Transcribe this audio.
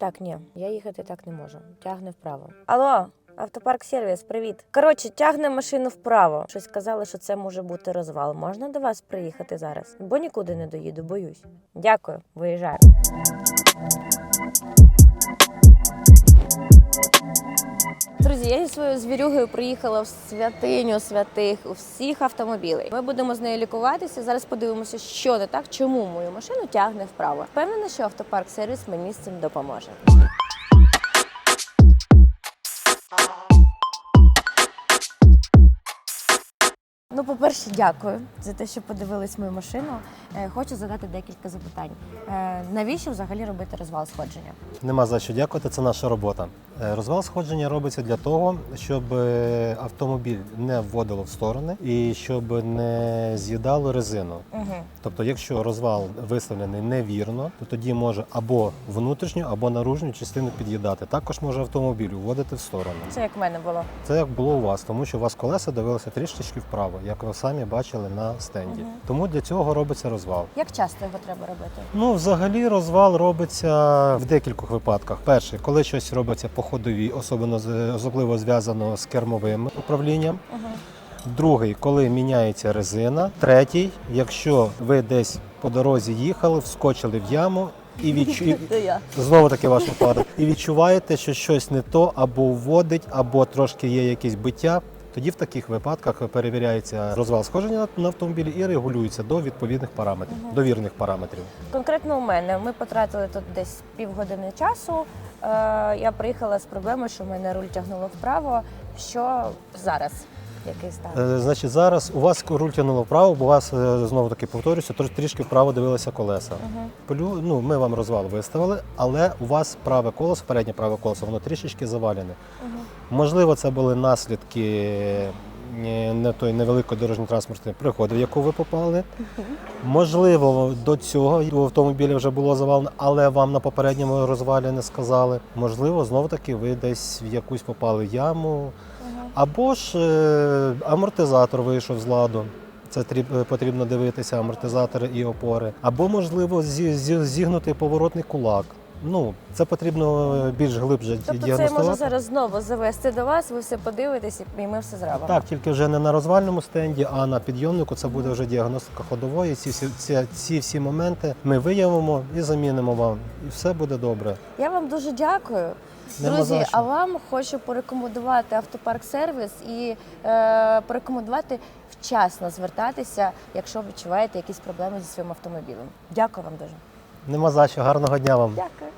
Так, ні, я їхати так не можу. Тягне вправо. Алло, автопарк сервіс, привіт. Коротше, тягне машину вправо. Щось казали, що це може бути розвал. Можна до вас приїхати зараз? Бо нікуди не доїду, боюсь. Дякую, виїжджаю. Я зі своєю звірюгою приїхала в святиню святих у всіх автомобілей. Ми будемо з нею лікуватися. Зараз подивимося, що не так, чому мою машину тягне вправо. Впевнена, що автопарк сервіс мені з цим допоможе. Ну, по-перше, дякую за те, що подивились мою машину. Е, Хочу задати декілька запитань. Е, Навіщо взагалі робити розвал сходження? Нема за що дякувати, це наша робота. Е, Розвал сходження робиться для того, щоб е, автомобіль не вводило в сторони і щоб не з'їдало резину. Угу. Тобто, якщо розвал виставлений невірно, то тоді може або внутрішню, або наружню частину під'їдати. Також може автомобіль вводити в сторону. Це як в мене було. Це як було у вас, тому що у вас колеса дивилися трішечки вправо, як ви самі бачили на стенді. Мгм. Тому для цього робиться розвал. Як часто його треба робити? Ну, взагалі, розвал робиться в декількох випадках. Перший, коли щось робиться по ходовій, особливо зв'язано з кермовим управлінням. Угу. Другий, коли міняється резина. Третій, якщо ви десь по дорозі їхали, вскочили в яму і відчу... Знову таки ваш випадок, і відчуваєте, що щось не то або вводить, або трошки є якесь биття. Тоді в таких випадках перевіряється розвал сходження на- автомобілі і регулюється до відповідних параметрів, Мгм. до параметрів. Конкретно у мене ми потратили тут десь півгодини часу. Е, я приїхала з проблемою, що в мене руль тягнуло вправо. Що зараз? Який стан? Е, Значить, зараз у вас руль тягнуло вправо, бо у вас е, знову таки повторюся, трішки вправо дивилися колеса. Угу. Ну, ми вам розвал виставили, але у вас праве колесо, переднє праве колесо, воно трішечки завалене. Угу. Можливо, це були наслідки е, не той невеликої дорожньо-транспортної пригоди, в яку ви попали. Можливо, до цього у автомобілі вже було завалено, але вам на попередньому розвалі не сказали. Можливо, знову таки ви десь в якусь попали яму, або ж е, амортизатор вийшов з ладу. Це е, потрібно дивитися, амортизатори і опори. Або, можливо, зі- зі- зігнутий поворотний кулак. Ну, це потрібно е, більш глибше Тобто це я діагностувати. можу зараз знову завести до вас, ви все подивитесь і ми все зробимо. Так, тільки вже не на розвальному стенді, а на підйомнику це буде вже діагностика ходової. Ці всі, ці, ці всі моменти ми виявимо і замінимо вам, і все буде добре. Я вам дуже дякую. Нема Друзі, що. а вам хочу порекомендувати автопарк сервіс і е, порекомендувати вчасно звертатися, якщо відчуваєте якісь проблеми зі своїм автомобілем. Дякую вам дуже. Нема за що, гарного дня вам. Дякую.